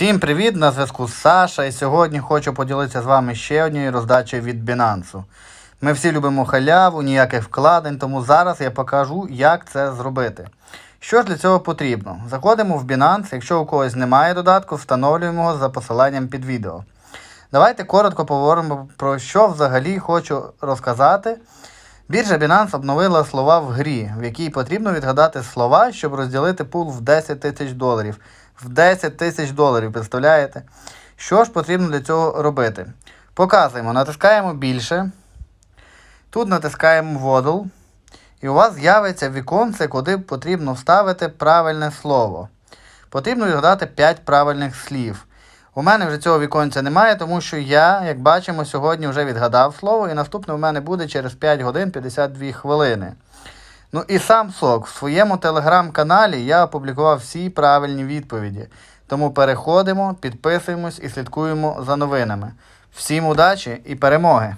Всім привіт! На зв'язку Саша. І сьогодні хочу поділитися з вами ще однією роздачею від Binance. Ми всі любимо халяву, ніяких вкладень, тому зараз я покажу, як це зробити. Що ж для цього потрібно? Заходимо в Binance, якщо у когось немає додатку, встановлюємо його за посиланням під відео. Давайте коротко поговоримо про що взагалі хочу розказати. Біржа Binance обновила слова в грі, в якій потрібно відгадати слова, щоб розділити пул в 10 тисяч доларів. В 10 тисяч доларів, представляєте? Що ж потрібно для цього робити? Показуємо, натискаємо більше. Тут натискаємо водл. І у вас з'явиться віконце, куди потрібно вставити правильне слово. Потрібно відгадати 5 правильних слів. У мене вже цього віконця немає, тому що я, як бачимо, сьогодні вже відгадав слово, і наступне у мене буде через 5 годин 52 хвилини. Ну і сам сок. В своєму телеграм-каналі я опублікував всі правильні відповіді. Тому переходимо, підписуємось і слідкуємо за новинами. Всім удачі і перемоги!